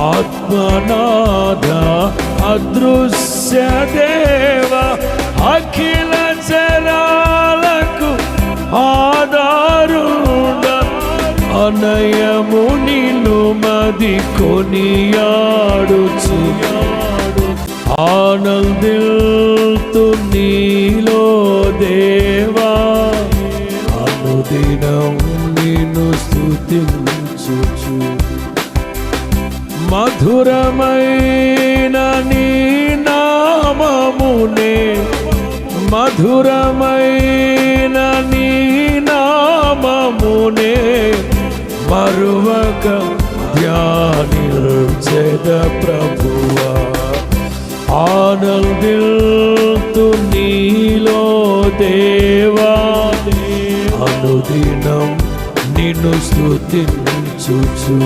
ఆత్మనాథ అదృశ్య దేవ అఖిల జరాలకు ఆధారుడ. అనయము నిన్ను మది కొనియాడుచు. ఆనందిల్తు నీలో దేవా. అనుదినం నిన్ను స్థుతించుచు మధురమైన నీ నామమునే. మధురమైన నీ నామమునే. మరువక ధ్యానిల్చెద ప్రభువా. ఆనందిల్తు నీలో దేవా. అనుదినం నిన్ను స్తుతించుచు.